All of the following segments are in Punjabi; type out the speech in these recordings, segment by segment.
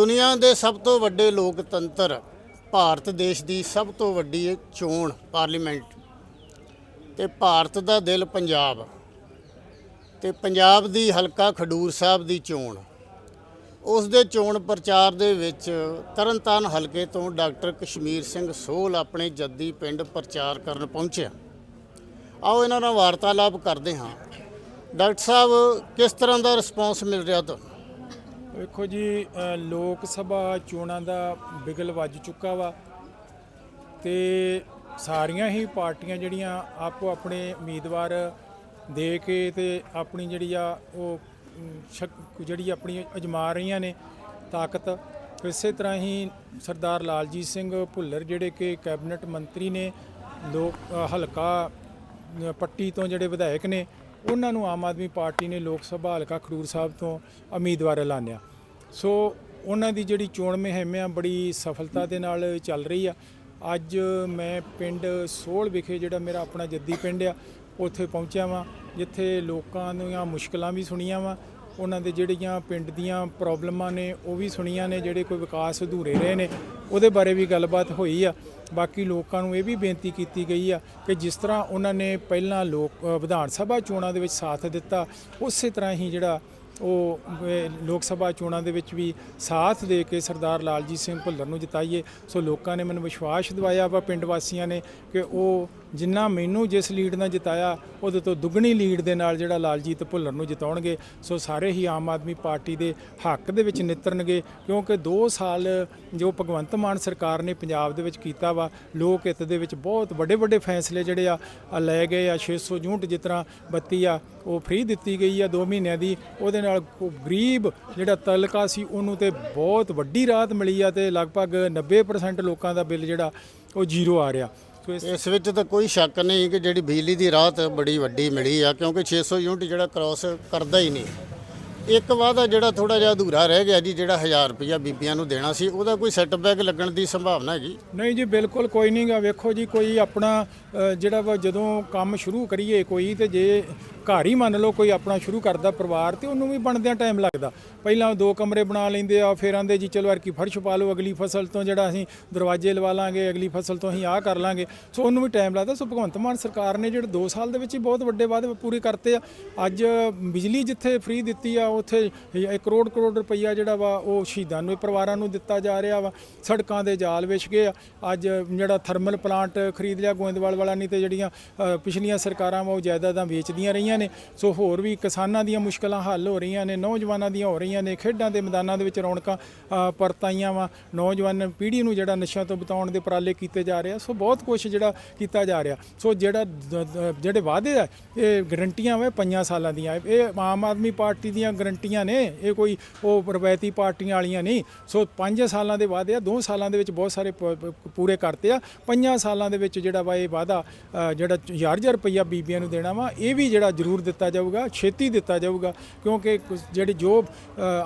ਦੁਨੀਆ ਦੇ ਸਭ ਤੋਂ ਵੱਡੇ ਲੋਕਤੰਤਰ ਭਾਰਤ ਦੇਸ਼ ਦੀ ਸਭ ਤੋਂ ਵੱਡੀ ਚੋਣ ਪਾਰਲੀਮੈਂਟ। ਤੇ ਭਾਰਤ ਦਾ ਦਿਲ ਪੰਜਾਬ। ਤੇ ਪੰਜਾਬ ਦੀ ਹਲਕਾ ਖਡੂਰ ਸਾਹਿਬ ਦੀ ਚੋਣ। ਉਸ ਦੇ ਚੋਣ ਪ੍ਰਚਾਰ ਦੇ ਵਿੱਚ ਤਰਨਤਾਰਨ ਹਲਕੇ ਤੋਂ ਡਾਕਟਰ ਕਸ਼ਮੀਰ ਸਿੰਘ ਸੋਹਲ ਆਪਣੇ ਜੱਦੀ ਪਿੰਡ ਪ੍ਰਚਾਰ ਕਰਨ ਪਹੁੰਚਿਆ ਆਓ ਇਹਨਾਂ ਨਾਲ ਵਾਰਤਾਲਾਪ ਕਰਦੇ ਹਾਂ। ਡਾਕਟਰ ਸਾਹਿਬ, ਕਿਸ ਤਰ੍ਹਾਂ ਦਾ ਰਿਸਪੌਂਸ ਮਿਲ ਰਿਹਾ ਤੁਹਾਨੂੰ? ਵੇਖੋ ਜੀ ਲੋਕ ਸਭਾ ਚੋਣਾਂ ਦਾ ਬਿਗਲ ਵੱਜ ਚੁੱਕਾ ਵਾ ਤੇ ਸਾਰੀਆਂ ਹੀ ਪਾਰਟੀਆਂ ਜਿਹੜੀਆਂ ਆਪੋ ਆਪਣੇ ਉਮੀਦਵਾਰ ਦੇ ਕੇ ਤੇ ਆਪਣੀ ਜਿਹੜੀ ਆ ਉਹ ਸ਼ਕ- ਜਿਹੜੀ ਆਪਣੀ ਅਜਮਾ ਰਹੀਆਂ ਨੇ ਤਾਕਤ। ਇਸੇ ਤਰ੍ਹਾਂ ਹੀ ਸਰਦਾਰ ਲਾਲਜੀਤ ਸਿੰਘ ਭੁੱਲਰ ਜਿਹੜੇ ਕਿ ਕੈਬਨਿਟ ਮੰਤਰੀ ਨੇ, ਲੋਕ ਹਲਕਾ ਪੱਟੀ ਤੋਂ ਜਿਹੜੇ ਵਿਧਾਇਕ ਨੇ, ਉਹਨਾਂ ਨੂੰ ਆਮ ਆਦਮੀ ਪਾਰਟੀ ਨੇ ਲੋਕ ਸਭਾ ਹਲਕਾ ਖਡੂਰ ਸਾਹਿਬ ਤੋਂ ਉਮੀਦਵਾਰ ਐਲਾਨਿਆ। ਸੋ ਉਹਨਾਂ ਦੀ ਜਿਹੜੀ ਚੋਣ ਮੁਹਿੰਮ ਆ, ਬੜੀ ਸਫਲਤਾ ਦੇ ਨਾਲ ਚੱਲ ਰਹੀ ਆ। ਅੱਜ ਮੈਂ ਪਿੰਡ ਸੋਲ ਵਿਖੇ ਜਿਹੜਾ ਮੇਰਾ ਆਪਣਾ ਜੱਦੀ ਪਿੰਡ ਆ, ਉੱਥੇ ਪਹੁੰਚਿਆ ਵਾਂ, ਜਿੱਥੇ ਲੋਕਾਂ ਦੀਆਂ ਮੁਸ਼ਕਲਾਂ ਵੀ ਸੁਣੀਆਂ ਵਾਂ। ਉਹਨਾਂ ਦੇ ਜਿਹੜੀਆਂ ਪਿੰਡ ਦੀਆਂ ਪ੍ਰੋਬਲਮਾਂ ਨੇ, ਉਹ ਵੀ ਸੁਣੀਆਂ ਨੇ, ਜਿਹੜੇ ਕੋਈ ਵਿਕਾਸ ਅਧੂਰੇ ਰਹੇ ਨੇ, ਉਹਦੇ ਬਾਰੇ ਵੀ ਗੱਲਬਾਤ ਹੋਈ ਆ। ਬਾਕੀ ਲੋਕਾਂ ਨੂੰ ਇਹ ਵੀ ਬੇਨਤੀ ਕੀਤੀ ਗਈ ਆ ਕਿ ਜਿਸ ਤਰ੍ਹਾਂ ਉਹਨਾਂ ਨੇ ਪਹਿਲਾਂ ਲੋਕ ਵਿਧਾਨ ਸਭਾ ਚੋਣਾਂ ਦੇ ਵਿੱਚ ਸਾਥ ਦਿੱਤਾ, ਉਸੇ ਤਰ੍ਹਾਂ ਹੀ ਜਿਹੜਾ ਉਹ ਲੋਕ ਸਭਾ ਚੋਣਾਂ ਦੇ ਵਿੱਚ ਵੀ ਸਾਥ ਦੇ ਕੇ ਸਰਦਾਰ ਲਾਲਜੀਤ ਸਿੰਘ ਭੁੱਲਰ ਨੂੰ ਜਿਤਾਈਏ। ਸੋ ਲੋਕਾਂ ਨੇ ਮੈਨੂੰ ਵਿਸ਼ਵਾਸ ਦਿਵਾਇਆ ਵਾ ਪਿੰਡ ਵਾਸੀਆਂ ਨੇ ਕਿ ਉਹ ਜਿੰਨਾ ਮੈਨੂੰ ਜਿਸ ਲੀਡ ਨਾਲ ਜਿਤਾਇਆ, ਉਹਦੇ ਤੋਂ ਦੁੱਗਣੀ ਲੀਡ ਦੇ ਨਾਲ ਜਿਹੜਾ ਲਾਲਜੀਤ ਭੁੱਲਰ ਨੂੰ ਜਿਤਾਉਣਗੇ। ਸੋ ਸਾਰੇ ਹੀ ਆਮ ਆਦਮੀ ਪਾਰਟੀ ਦੇ ਹੱਕ ਦੇ ਵਿੱਚ ਨਿਤਰਨਗੇ, ਕਿਉਂਕਿ 2 ਸਾਲ ਜੋ ਭਗਵੰਤ ਮਾਨ ਸਰਕਾਰ ਨੇ ਪੰਜਾਬ ਦੇ ਵਿੱਚ ਕੀਤਾ ਵਾ, ਲੋਕ ਹਿੱਤ ਦੇ ਵਿੱਚ ਬਹੁਤ ਵੱਡੇ ਵੱਡੇ ਫੈਸਲੇ ਜਿਹੜੇ ਆ ਆ ਲੈ ਗਏ ਆ। 600 ਯੂਨਿਟ ਜਿਸ ਤਰ੍ਹਾਂ ਬੱਤੀ ਆ, ਉਹ ਫ੍ਰੀ ਦਿੱਤੀ ਗਈ ਆ 2 ਮਹੀਨਿਆਂ ਦੀ। ਉਹਦੇ ਨਾਲ ਕੋ- ਗਰੀਬ ਜਿਹੜਾ ਤਲਕਾ ਸੀ, ਉਹਨੂੰ ਤੇ ਬਹੁਤ ਵੱਡੀ ਰਾਹਤ ਮਿਲੀ ਆ ਤੇ ਲਗਭਗ 90% ਲੋਕਾਂ ਦਾ ਬਿੱਲ ਜਿਹੜਾ, ਉਹ ਜ਼ੀਰੋ ਆ ਰਿਹਾ। ਸੋ ਇਸ ਇਸ ਵਿੱਚ ਤਾਂ ਕੋਈ ਸ਼ੱਕ ਨਹੀਂ ਕਿ ਜਿਹੜੀ ਬਿਜਲੀ ਦੀ ਰਾਹਤ ਬੜੀ ਵੱਡੀ ਮਿਲੀ ਆ, ਕਿਉਂਕਿ 600 ਯੂਨਿਟ ਜਿਹੜਾ ਕ੍ਰਾਸ ਕਰਦਾ ਹੀ ਨਹੀਂ। ਇੱਕ ਵਾਅਦਾ ਜਿਹੜਾ ਥੋੜਾ ਜਿਹਾ ਅਧੂਰਾ ਰਹਿ ਗਿਆ ਜੀ ਜਿਹੜਾ 1000 ਰੁਪਇਆ ਬੀਬੀਆਂ ਨੂੰ ਦੇਣਾ ਸੀ ਉਹਦਾ ਕੋਈ ਸੈਟਬੈਕ ਲੱਗਣ ਦੀ ਸੰਭਾਵਨਾ ਹੈਗੀ? ਨਹੀਂ ਜੀ ਬਿਲਕੁਲ ਕੋਈ ਨਹੀਂਗਾ ਵੇਖੋ ਜੀ ਕੋਈ ਆਪਣਾ ਅ, ਜਿਹੜਾ ਵਾ ਜਦੋਂ ਕੰਮ ਸ਼ੁਰੂ ਕਰੀਏ ਕੋਈ ਤੇ ਜੇ ਘਰ ਹੀ ਮੰਨ ਲਓ ਕੋਈ ਆਪਣਾ ਸ਼ੁਰੂ ਕਰਦਾ ਪਰਿਵਾਰ ਤੇ ਉਹਨੂੰ ਵੀ ਬਣਦਿਆਂ ਟਾਈਮ ਲੱਗਦਾ। ਪਹਿਲਾਂ ਦੋ ਕਮਰੇ ਬਣਾ ਲੈਂਦੇ ਆ ਫਿਰ ਆਂਦੇ ਜੀ ਚਲੋ ਅਰਕੀ ਫਰਸ਼ ਪਾ ਲਓ ਅਗਲੀ ਫਸਲ ਤੋਂ ਜਿਹੜਾ ਅਸੀਂ ਦਰਵਾਜ਼ੇ ਲਵਾ ਲਾਂਗੇ ਅਗਲੀ ਫਸਲ ਤੋਂ ਅਸੀਂ ਆਹ ਕਰ ਲਾਂਗੇ। ਸੋ ਉਹਨੂੰ ਵੀ ਟਾਈਮ ਲੱਗਦਾ। ਸੋ ਭਗਵੰਤ ਮਾਨ ਸਰਕਾਰ ਨੇ ਜਿਹੜੇ 2 ਸਾਲ ਦੇ ਵਿੱਚ ਹੀ ਬਹੁਤ ਵੱਡੇ ਵਾਅਦੇ ਪੂਰੇ ਕਰਤੇ ਆ। ਅੱਜ ਬਿਜਲੀ ਜਿੱਥੇ ਫ੍ਰੀ ਦਿੱਤੀ ਆ ਉਹ ਉੱਥੇ 1 ਕਰੋੜ ਕਰੋੜ ਰੁਪਈਆ ਜਿਹੜਾ ਵਾ ਉਹ ਸ਼ਹੀਦਾਂ ਨੂੰ, ਪਰਿਵਾਰਾਂ ਨੂੰ ਦਿੱਤਾ ਜਾ ਰਿਹਾ ਵਾ। ਸੜਕਾਂ ਦੇ ਜਾਲ ਵਿਛ ਗਏ ਆ। ਅੱਜ ਜਿਹੜਾ ਥਰਮਲ ਪਲਾਂਟ ਖਰੀਦ ਲਿਆ ਗੋਇੰਦਵਾਲ ਵਾਲਾ ਨਹੀਂ ਤੇ ਜਿਹੜੀਆਂ ਪਿਛਲੀਆਂ ਸਰਕਾਰਾਂ ਵਾ ਉਹ ਜਾਇਦਾਦਾਂ ਵੇਚਦੀਆਂ ਰਹੀਆਂ ਨੇ। ਸੋ ਹੋਰ ਵੀ ਕਿਸਾਨਾਂ ਦੀਆਂ ਮੁਸ਼ਕਲਾਂ ਹੱਲ ਹੋ ਰਹੀਆਂ ਨੇ, ਨੌਜਵਾਨਾਂ ਦੀਆਂ ਹੋ ਰਹੀਆਂ ਨੇ, ਖੇਡਾਂ ਦੇ ਮੈਦਾਨਾਂ ਦੇ ਵਿੱਚ ਰੌਣਕਾਂ ਪਰਤਾਈਆਂ ਵਾ। ਨੌਜਵਾਨ ਪੀੜ੍ਹੀ ਨੂੰ ਜਿਹੜਾ ਨਸ਼ਿਆਂ ਤੋਂ ਬਚਾਉਣ ਦੇ ਉਪਰਾਲੇ ਕੀਤੇ ਜਾ ਰਹੇ ਆ। ਸੋ ਬਹੁਤ ਕੁਝ ਜਿਹੜਾ ਕੀਤਾ ਜਾ ਰਿਹਾ। ਸੋ ਜਿਹੜਾ ਜਿਹੜੇ ਵਾਅਦੇ ਆ, ਇਹ ਗਰੰਟੀਆਂ ਵਾ ਪੰਜਾਂ ਸਾਲਾਂ ਦੀਆਂ। ਇਹ ਆਮ ਆਦਮੀ ਪਾਰਟੀ ਦੀਆਂ ਗਰੰਟੀਆਂ ਨੇ, ਇਹ ਕੋਈ ਉਹ ਰਵਾਇਤੀ ਪਾਰਟੀਆਂ ਵਾਲੀਆਂ ਨਹੀਂ। ਸੋ 5 ਸਾਲਾਂ ਦੇ ਵਾਅਦੇ ਆ 2 ਸਾਲਾਂ ਦੇ ਵਿੱਚ ਬਹੁਤ ਸਾਰੇ ਪੂਰੇ ਕਰਤੇ ਆ। 5 ਸਾਲਾਂ ਦੇ ਵਿੱਚ ਜਿਹੜਾ ਵਾ ਇਹ ਵਾਅਦਾ ਜਿਹੜਾ ਹਜ਼ਾਰ ਹਜ਼ਾਰ ਰੁਪਈਆ ਬੀਬੀਆਂ ਨੂੰ ਦੇਣਾ ਵਾ, ਇਹ ਵੀ ਜਿਹੜਾ ਜ਼ਰੂਰ ਦਿੱਤਾ ਜਾਊਗਾ, ਛੇਤੀ ਦਿੱਤਾ ਜਾਊਗਾ, ਕਿਉਂਕਿ ਕੁਛ ਜਿਹੜੇ ਜੋ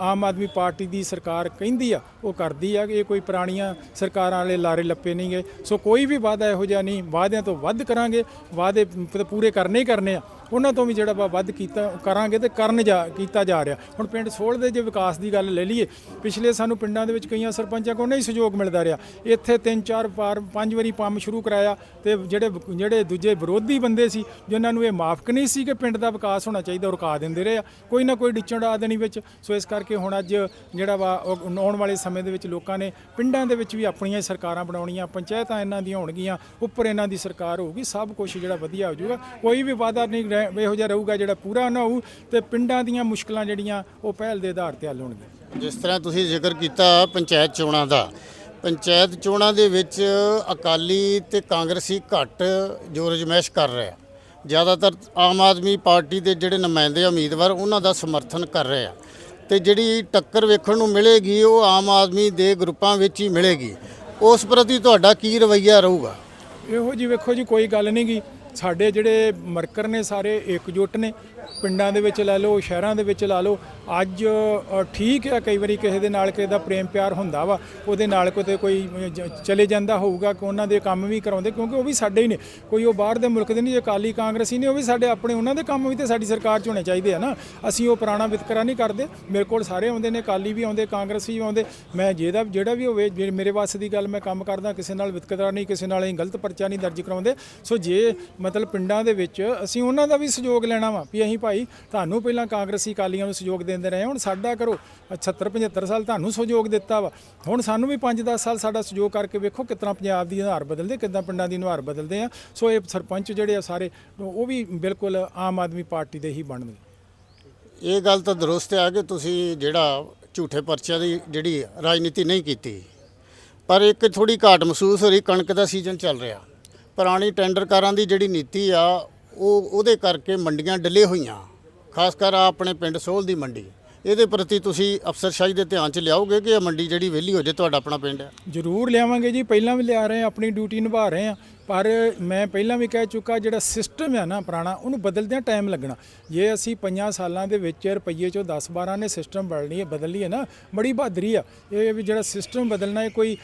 ਆਮ ਆਦਮੀ ਪਾਰਟੀ ਦੀ ਸਰਕਾਰ ਕਹਿੰਦੀ ਆ, ਉਹ ਕਰਦੀ ਆ, ਇਹ ਕੋਈ ਪੁਰਾਣੀਆਂ ਸਰਕਾਰਾਂ ਵਾਲੇ ਲਾਰੇ ਲੱਪੇ ਨਹੀਂ ਗਏ। ਸੋ ਕੋਈ ਵੀ ਵਾਅਦਾ ਇਹੋ ਜਿਹਾ ਨਹੀਂ, ਵਾਅਦਿਆਂ ਤੋਂ ਵੱਧ ਕਰਾਂਗੇ, ਵਾਅਦੇ ਪੂਰੇ ਕਰਨੇ ਹੀ ਕਰਨੇ ਆ। ਉਹਨਾਂ ਤੋਂ ਵੀ ਜਿਹੜਾ ਵਾ ਵੱਧ ਕੀਤਾ, ਕਰਾਂਗੇ ਤੇ ਕਰਨ ਜਾ, ਕੀਤਾ ਜਾ ਰਿਹਾ। ਹੁਣ ਪਿੰਡ ਸੋਲ ਦੇ ਜੇ ਵਿਕਾਸ ਦੀ ਗੱਲ ਲੈ ਲਈਏ, ਪਿਛਲੇ ਸਾਨੂੰ ਪਿੰਡਾਂ ਦੇ ਵਿੱਚ ਕਈਆਂ ਸਰਪੰਚਾਂ ਕੋਲ ਨਹੀਂ ਸਹਿਯੋਗ ਮਿਲਦਾ ਰਿਹਾ। ਇੱਥੇ ਤਿੰਨ, ਚਾਰ ਵਾਰ, ਪੰਜ ਵਾਰੀ ਪੰਮ ਸ਼ੁਰੂ ਕਰਾਇਆ ਤੇ ਜਿਹੜੇ ਜਿਹੜੇ ਦੂਜੇ ਵਿਰੋਧੀ ਬੰਦੇ ਸੀ, ਜਿਨ੍ਹਾਂ ਨੂੰ ਇਹ ਮਾਫਕ ਨਹੀਂ ਸੀ ਕਿ ਪਿੰਡ ਦਾ ਵਿਕਾਸ ਹੋਣਾ ਚਾਹੀਦਾ ਰੁਕਾ ਦਿੰਦੇ ਰਹੇ ਆ। ਕੋਈ ਨਾ ਕੋਈ ਡਿੱਚਣ ਆ ਦੇਣੀ ਵਿੱਚ। ਸੋ ਇਸ ਕਰਕੇ ਹੁਣ ਅੱਜ ਜਿਹੜਾ ਵਾ ਆਉਣ ਵਾਲੇ ਸਮੇਂ ਦੇ ਵਿੱਚ ਲੋਕਾਂ ਨੇ ਪਿੰਡਾਂ ਦੇ ਵਿੱਚ ਵੀ ਆਪਣੀਆਂ ਸਰਕਾਰਾਂ ਬਣਾਉਣੀਆਂ, ਪੰਚਾਇਤਾਂ ਇਹਨਾਂ ਦੀਆਂ ਹੋਣਗੀਆਂ, ਉੱਪਰ ਇਹਨਾਂ ਦੀ ਸਰਕਾਰ ਹੋਊਗੀ, ਸਭ ਕੁਝ ਜਿਹੜਾ ਵਧੀਆ ਹੋ ਜਾਊਗਾ। ਕੋਈ ਵੀ ਵਾਅਦਾ ਨਹੀਂ ਰਹਿ- ਇਹੋ ਜਿਹਾ ਰਹੂਗਾ ਜਿਹੜਾ ਪੂਰਾ ਨਾ ਹੋਊ ਤੇ ਪਿੰਡਾਂ ਦੀਆਂ ਮੁਸ਼ਕਲਾਂ ਜਿਹੜੀਆਂ ਉਹ ਪਹਿਲ ਦੇ ਆਧਾਰ ਤੇ ਹੱਲ ਹੋਣਗੀਆਂ ਜਿਸ ਤਰ੍ਹਾਂ ਤੁਸੀਂ ਜ਼ਿਕਰ ਕੀਤਾ ਪੰਚਾਇਤ ਚੋਣਾਂ ਦਾ ਪੰਚਾਇਤ ਚੋਣਾਂ ਦੇ ਵਿੱਚ ਅਕਾਲੀ ਤੇ ਕਾਂਗਰਸੀ ਘੱਟ ਜੋਰ ਜਮੈਸ਼ ਕਰ ਰਹੇ ਜ਼ਿਆਦਾਤਰ ਆਮ ਆਦਮੀ ਪਾਰਟੀ ਦੇ ਜਿਹੜੇ ਨੁਮਾਇੰਦੇ ਉਮੀਦਵਾਰ ਉਹਨਾਂ ਦਾ ਸਮਰਥਨ ਕਰ ਰਹੇ ਆ। ਤੇ ਜਿਹੜੀ ਟੱਕਰ ਵੇਖਣ ਨੂੰ ਮਿਲੇਗੀ ਉਹ ਆਮ ਆਦਮੀ ਦੇ ਗਰੁੱਪਾਂ ਵਿੱਚ ਹੀ ਮਿਲੇਗੀ। ਉਸ ਪ੍ਰਤੀ ਤੁਹਾਡਾ ਕੀ ਰਵੱਈਆ ਰਹੂਗਾ? ਇਹੋ ਜੀ ਵੇਖੋ ਜੀ ਕੋਈ ਗੱਲ ਨਹੀਂ ਗੀ। ਸਾਡੇ ਜਿਹੜੇ ਮਰਕਰ ਨੇ ਸਾਰੇ ਇਕਜੁੱਟ ਨੇ। ਪਿੰਡਾਂ ਦੇ ਵਿੱਚ ਲੈ ਲਓ, ਸ਼ਹਿਰਾਂ ਦੇ ਵਿੱਚ ਲਾ ਲਓ, ਅੱਜ ਠੀਕ ਹੈ ਕਈ ਵਾਰੀ ਕਿਸੇ ਦੇ ਨਾਲ ਕਿਸੇ ਦਾ ਪ੍ਰੇਮ ਪਿਆਰ ਹੁੰਦਾ ਵਾ, ਉਹਦੇ ਨਾਲ ਕਿਤੇ ਕੋਈ ਚਲੇ ਜਾਂਦਾ ਹੋਊਗਾ ਕਿ ਉਹਨਾਂ ਦੇ ਕੰਮ ਵੀ ਕਰਾਉਂਦੇ, ਕਿਉਂਕਿ ਉਹ ਵੀ ਸਾਡੇ ਹੀ ਨੇ। ਕੋਈ ਉਹ ਬਾਹਰ ਦੇ ਮੁਲਕ ਦੇ ਨਹੀਂ, ਜੇ ਅਕਾਲੀ ਕਾਂਗਰਸੀ ਨੇ, ਉਹ ਵੀ ਸਾਡੇ ਆਪਣੇ ਉਹਨਾਂ ਦੇ ਕੰਮ ਵੀ ਤੇ ਸਾਡੀ ਸਰਕਾਰ 'ਚ ਹੋਣੇ ਚਾਹੀਦੇ ਆ ਨਾ। ਅਸੀਂ ਉਹ ਪੁਰਾਣਾ ਵਿਤਕਰਾ ਨਹੀਂ ਕਰਦੇ, ਮੇਰੇ ਕੋਲ ਸਾਰੇ ਆਉਂਦੇ ਨੇ, ਅਕਾਲੀ ਵੀ ਆਉਂਦੇ, ਕਾਂਗਰਸੀ ਵੀ ਆਉਂਦੇ, ਮੈਂ ਜਿਹਦਾ, ਜਿਹੜਾ ਵੀ ਹੋਵੇ, ਜੇ ਮੇਰੇ ਵਾਸਤੇ ਦੀ ਗੱਲ ਮੈਂ ਕੰਮ ਕਰਦਾ, ਕਿਸੇ ਨਾਲ ਵਿਤਕਰਾ ਨਹੀਂ, ਕਿਸੇ ਨਾਲ ਅਸੀਂ ਗਲਤ ਪਰਚਾ ਨਹੀਂ ਦਰਜ ਕਰਾਉਂਦੇ। ਸੋ ਜੇ ਮਤਲਬ ਪਿੰਡਾਂ ਦੇ ਵਿੱਚ ਅਸੀਂ ਉਹਨਾਂ ਦਾ ਵੀ ਸਹਿਯੋਗ ਲੈਣਾ ਵਾ, ਵੀ ਅਸੀਂ ਭਾਈ, ਤੁਹਾਨੂੰ ਪਹਿਲਾਂ ਕਾਂਗਰਸੀ ਅਕਾਲੀਆਂ ਨੂੰ ਸਹਿਯੋਗ ਦਿੰਦੇ ਰਹੇ, ਹੁਣ ਸਾਡਾ ਕਰੋ। 76 75 ਸਾਲ ਤੁਹਾਨੂੰ ਸਹਿਯੋਗ ਦਿੱਤਾ ਵਾ। ਹੁਣ ਸਾਨੂੰ ਵੀ 5-10 ਸਾਲ ਸਾਡਾ ਸਹਿਯੋਗ ਕਰਕੇ ਵੇਖੋ ਕਿਤਨਾ ਪੰਜਾਬ ਦੀ ਨੁਹਾਰ ਬਦਲਦੇ, ਕਿੱਦਾਂ ਪਿੰਡਾਂ ਦੀ ਨੁਹਾਰ ਬਦਲਦੇ ਆ। ਸੋ ਇਹ ਸਰਪੰਚ ਜਿਹੜੇ ਆ ਸਾਰੇ, ਉਹ ਵੀ ਬਿਲਕੁਲ ਆਮ ਆਦਮੀ ਪਾਰਟੀ ਦੇ ਹੀ ਬਣਨਗੇ। ਇਹ ਗੱਲ ਤਾਂ ਦਰੁਸਤ ਆ ਕਿ ਤੁਸੀਂ ਜਿਹੜਾ ਝੂਠੇ ਪਰਚਿਆਂ ਦੀ ਜਿਹੜੀ ਰਾਜਨੀਤੀ ਨਹੀਂ ਕੀਤੀ, ਪਰ ਇੱਕ ਥੋੜੀ ਘਾਟ ਮਹਿਸੂਸ ਹੋ ਰਹੀ, ਕਣਕ ਦਾ ਸੀਜ਼ਨ ਚੱਲ ਰਿਹਾ। ਪੁਰਾਣੀ ਟੈਂਡਰਕਾਰਾਂ ਦੀ ਜਿਹੜੀ ਨੀਤੀ ਆ ਉਹ ਉਹਦੇ ਕਰਕੇ ਮੰਡੀਆਂ ਡਿਲੇ ਹੋਈਆਂ, ਖਾਸ ਕਰ ਆਹ ਆਪਣੇ ਪਿੰਡ ਸੋਹਲ ਦੀ ਮੰਡੀ। ਇਹਦੇ ਪ੍ਰਤੀ ਤੁਸੀਂ ਅਫਸਰਸ਼ਾਹੀ ਦੇ ਧਿਆਨ 'ਚ ਲਿਆਓਗੇ ਕਿ ਇਹ ਮੰਡੀ ਜਿਹੜੀ ਵਿਹਲੀ ਹੋ ਜੇ ਤੁਹਾਡਾ ਆਪਣਾ ਪਿੰਡ ਹੈ? ਜ਼ਰੂਰ ਲਿਆਵਾਂਗੇ ਜੀ, ਪਹਿਲਾਂ ਵੀ ਲਿਆ ਰਹੇ ਹਾਂ, ਆਪਣੀ ਡਿਊਟੀ ਨਿਭਾ ਰਹੇ ਹਾਂ। ਪਰ ਮੈਂ ਪਹਿਲਾਂ ਵੀ ਕਹਿ ਚੁੱਕਾ ਜਿਹੜਾ ਸਿਸਟਮ ਹੈ ਨਾ ਪੁਰਾਣਾ, ਉਹਨੂੰ ਬਦਲਦਿਆਂ ਟਾਈਮ ਲੱਗਣਾ। ਜੇ ਅਸੀਂ ਪੰਜਾਂ ਸਾਲਾਂ ਦੇ ਵਿੱਚ ਰੁਪਈਏ ਚੋਂ 10 12 ਨੇ ਸਿਸਟਮ ਬਦਲਣੀ ਹੈ, ਬਦਲ ਲਈ ਨਾ, ਬੜੀ ਬਹਾਦਰੀ ਆ। ਇਹ ਵੀ ਜਿਹੜਾ ਸਿਸਟਮ ਬਦਲਣਾ, ਇਹ ਕੋਈ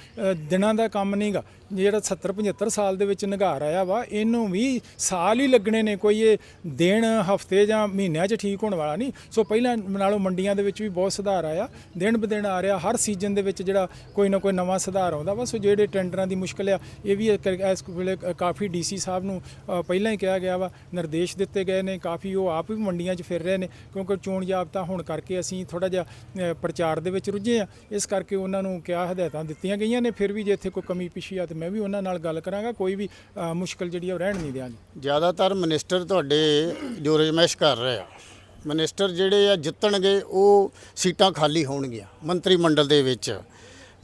ਦਿਨਾਂ ਦਾ ਕੰਮ ਨਹੀਂਗਾ ਜਿਹੜਾ 70 75 ਸਾਲ ਦੇ ਵਿੱਚ ਨਿਘਾਰ ਆਇਆ ਵਾ, ਇਹਨੂੰ ਵੀ ਸਾਲ ਹੀ ਲੱਗਣੇ ਨੇ, ਕੋਈ ਇਹ ਦਿਨ, ਹਫ਼ਤੇ ਜਾਂ ਮਹੀਨਿਆਂ 'ਚ ਠੀਕ ਹੋਣ ਵਾਲਾ ਨਹੀਂ। ਸੋ ਪਹਿਲਾਂ ਨਾਲੋਂ ਮੰਡੀਆਂ ਦੇ ਵਿੱਚ ਵੀ ਬਹੁਤ ਸੁਧਾਰ ਆਇਆ। ਦਿਨ ਬਦਿਨ ਆ ਰਿਹਾ, ਹਰ ਸੀਜ਼ਨ ਦੇ ਵਿੱਚ ਜਿਹੜਾ ਕੋਈ ਨਾ ਕੋਈ ਨਵਾਂ ਸੁਧਾਰ ਆਉਂਦਾ ਵਾ। ਸੋ ਜਿਹੜੇ ਟੈਂਡਰਾਂ ਦੀ ਮੁਸ਼ਕਲ ਆ, ਇਹ ਵੀ ਇਸ ਵੇਲੇ ਕ- ਕਾਫੀ ਡੀਸੀ ਸਾਹਿਬ ਨੂੰ ਪਹਿਲਾਂ ਹੀ ਕਿਹਾ ਗਿਆ ਵਾ ਨਿਰਦੇਸ਼ ਦਿੱਤੇ ਗਏ ਨੇ ਕਾਫੀ ਉਹ ਆਪ ਵੀ ਮੰਡੀਆਂ 'ਚ ਫਿਰ ਰਹੇ ਨੇ ਕਿਉਂਕਿ ਚੋਣ ਜਾਬਤਾ ਹੋਣ ਕਰਕੇ ਅਸੀਂ ਥੋੜਾ ਜਿਹਾ ਪ੍ਰਚਾਰ ਦੇ ਵਿੱਚ ਰੁੱਝੇ ਆ ਇਸ ਕਰਕੇ ਉਹਨਾਂ ਨੂੰ ਕਿਹਾ ਹਦਾਇਤਾਂ ਦਿੱਤੀਆਂ ਗਈਆਂ ਨੇ ਫਿਰ ਵੀ ਜੇ ਇੱਥੇ ਕੋਈ ਕਮੀ ਪਿਛੀ ਆ ਤੇ ਮੈਂ ਵੀ ਉਹਨਾਂ ਨਾਲ ਗੱਲ ਕਰਾਂਗਾ ਕੋਈ ਵੀ ਅ, ਮੁਸ਼ਕਲ ਜਿਹੜੀ ਆ ਉਹ ਰਹਿਣ ਨਹੀਂ ਦਿਆਂਗੇ। ਜ਼ਿਆਦਾਤਰ ਮਿਨਿਸਟਰ ਤੁਹਾਡੇ ਜੋ ਰਜਮੈਸ਼ ਕਰ ਰਹੇ ਆ ਮਿਨਿਸਟਰ ਜਿਹੜੇ ਆ ਜਿੱਤਣਗੇ ਉਹ ਸੀਟਾਂ ਖਾਲੀ ਹੋਣਗੀਆਂ ਮੰਤਰੀ ਮੰਡਲ ਦੇ ਵਿੱਚ।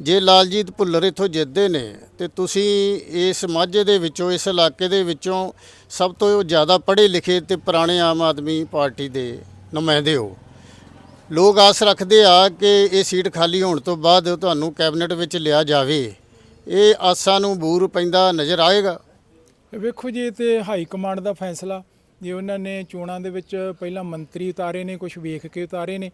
ਜੇ ਲਾਲਜੀਤ ਭੁੱਲਰ ਇੱਥੋਂ ਜਿੱਤਦੇ ਨੇ, ਤੇ ਤੁਸੀਂ ਇਸ ਮਾਝੇ ਦੇ ਵਿੱਚੋਂ, ਇਸ ਇਲਾਕੇ ਦੇ ਵਿੱਚੋਂ ਸਭ ਤੋਂ ਜ਼ਿਆਦਾ ਪੜ੍ਹੇ ਲਿਖੇ ਤੇ ਪੁਰਾਣੇ ਆਮ ਆਦਮੀ ਪਾਰਟੀ ਦੇ ਨੁਮਾਇੰਦੇ ਹੋ। ਲੋਕ ਆਸ ਰੱਖਦੇ ਆ ਕਿ ਇਹ ਸੀਟ ਖਾਲੀ ਹੋਣ ਤੋਂ ਬਾਅਦ ਤੁਹਾਨੂੰ ਕੈਬਨਿਟ ਵਿੱਚ ਲਿਆ ਜਾਵੇ। ਇਹ ਆਸਾਂ ਨੂੰ ਬੂਰ ਪੈਂਦਾ ਨਜ਼ਰ ਆਏਗਾ। ਵੇਖੋ ਜੀ, ਇਹ ਤੇ ਹਾਈ ਕਮਾਂਡ ਦਾ ਫੈਸਲਾ। ਜੇ ਉਹਨਾਂ ਨੇ ਚੋਣਾਂ ਦੇ ਵਿੱਚ ਪਹਿਲਾਂ ਮੰਤਰੀ ਉਤਾਰੇ ਨੇ ਕੁਝ ਵੇਖ ਕੇ ਉਤਾਰੇ ਨੇ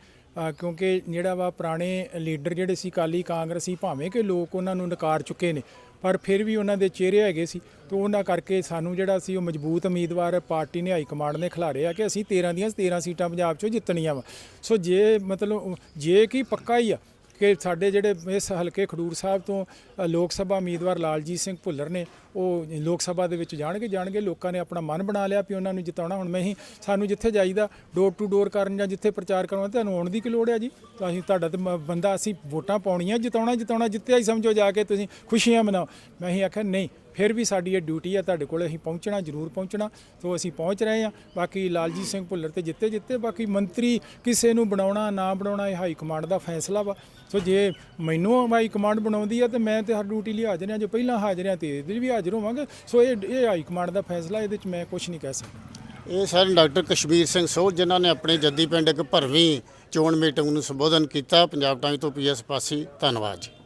ਕਿਉਂਕਿ ਜਿਹੜਾ ਵਾ ਪੁਰਾਣੇ ਲੀਡਰ ਜਿਹੜੇ ਸੀ ਕਾਲੀ ਕਾਂਗਰਸੀ ਭਾਵੇਂ ਕਿ ਲੋਕ ਉਹਨਾਂ ਨੂੰ ਨਕਾਰ ਚੁੱਕੇ ਨੇ, ਪਰ ਫਿਰ ਵੀ ਉਹਨਾਂ ਦੇ ਚਿਹਰੇ ਹੈਗੇ ਸੀ। ਤੇ ਉਹਨਾਂ ਕਰਕੇ ਸਾਨੂੰ ਜਿਹੜਾ ਸੀ, ਉਹ ਮਜ਼ਬੂਤ ਉਮੀਦਵਾਰ ਪਾਰਟੀ ਨੇ, ਹਾਈ ਕਮਾਂਡ ਨੇ ਖਿਲਾਰਿਆ ਕਿ ਅਸੀਂ 13 ਦੀਆਂ 13 ਸੀਟਾਂ ਪੰਜਾਬ 'ਚੋਂ ਜਿੱਤਣੀਆਂ ਵਾ। ਸੋ ਜੇ ਮਤਲਬ, ਜੇ ਕੀ ਪੱਕਾ ਹੀ ਆ ਕਿ ਸਾਡੇ ਜਿਹੜੇ ਇਸ ਹਲਕੇ ਖਡੂਰ ਸਾਹਿਬ ਤੋਂ ਲੋਕ ਸਭਾ ਉਮੀਦਵਾਰ ਲਾਲਜੀਤ ਸਿੰਘ ਭੁੱਲਰ ਨੇ, ਉਹ ਲੋਕ ਸਭਾ ਦੇ ਵਿੱਚ ਜਾਣਗੇ ਜਾਣਗੇ, ਲੋਕਾਂ ਨੇ ਆਪਣਾ ਮਨ ਬਣਾ ਲਿਆ ਵੀ ਉਹਨਾਂ ਨੂੰ ਜਿਤਾਉਣਾ। ਹੁਣ ਮੈਂ ਹੀ, ਸਾਨੂੰ ਜਿੱਥੇ ਜਾਈਦਾ ਡੋਰ ਟੂ ਡੋਰ ਕਰਨ ਜਾਂ ਜਿੱਥੇ ਪ੍ਰਚਾਰ ਕਰਨਾ ਤੁਹਾਨੂੰ ਆਉਣ ਦੀ ਕੀ ਲੋੜ ਹੈ ਜੀ? ਤਾਂ ਅਸੀਂ ਤੁਹਾਡਾ ਤੇ ਮ- ਬੰਦਾ ਅਸੀਂ ਵੋਟਾਂ ਪਾਉਣੀਆਂ, ਜਿਤਾਉਣਾ ਜਿਤਾਉਣਾ, ਜਿੱਤਿਆ ਹੀ ਸਮਝੋ ਜਾ ਕੇ ਤੁਸੀਂ, ਖੁਸ਼ੀਆਂ ਮਨਾਓ। ਮੈਂ ਹੀ ਆਖਿਆ, ਨਹੀਂ ਫਿਰ ਵੀ ਸਾਡੀ ਇਹ ਡਿਊਟੀ ਆ, ਤੁਹਾਡੇ ਕੋਲ ਅਸੀਂ ਪਹੁੰਚਣਾ, ਜ਼ਰੂਰ ਪਹੁੰਚਣਾ। ਸੋ ਅਸੀਂ ਪਹੁੰਚ ਰਹੇ ਹਾਂ। ਬਾਕੀ ਲਾਲਜੀਤ ਸਿੰਘ ਭੁੱਲਰ ਤੇ ਜਿੱਤੇ ਜਿੱਤੇ, ਬਾਕੀ ਮੰਤਰੀ ਕਿਸੇ ਨੂੰ ਬਣਾਉਣਾ, ਨਾ ਬਣਾਉਣਾ, ਇਹ ਹਾਈ ਕਮਾਂਡ ਦਾ ਫੈਸਲਾ ਵਾ। ਸੋ ਜੇ ਮੈਨੂੰ ਹਾਈ ਕਮਾਂਡ ਬਣਾਉਂਦੀ ਆ ਤੇ ਮੈਂ ਤੇ ਹਰ ਡਿਊਟੀ ਲਈ ਹਾਜ਼ਰ ਹਾਂ। ਜੋ ਪਹਿਲਾਂ ਹਾਜ਼ਰ ਹਾਂ ਤੇ ਇਹਦੇ ਲਈ ਵੀ ਹਾਜ਼ਰ ਹੋਵਾਂਗੇ। ਸੋ ਇਹ ਇਹ ਹਾਈ ਕਮਾਂਡ ਦਾ ਫੈਸਲਾ, ਇਹਦੇ ਵਿੱਚ ਮੈਂ ਕੁਝ ਨਹੀਂ ਕਹਿ ਸਕਦਾ। ਇਹ ਸਰ ਡਾਕਟਰ ਕਸ਼ਮੀਰ ਸਿੰਘ ਸੋਹ ਜਿਨ੍ਹਾਂ ਨੇ ਆਪਣੇ ਜੱਦੀ ਪਿੰਡ ਇੱਕ ਭਰਵੀਂ ਚੋਣ ਮੀਟਿੰਗ ਨੂੰ ਸੰਬੋਧਨ ਕੀਤਾ। ਪੰਜਾਬ ਟਾਈਮ ਤੋਂ ਪੀਐਸ ਪਾਸੀ, ਧੰਨਵਾਦ ਜੀ।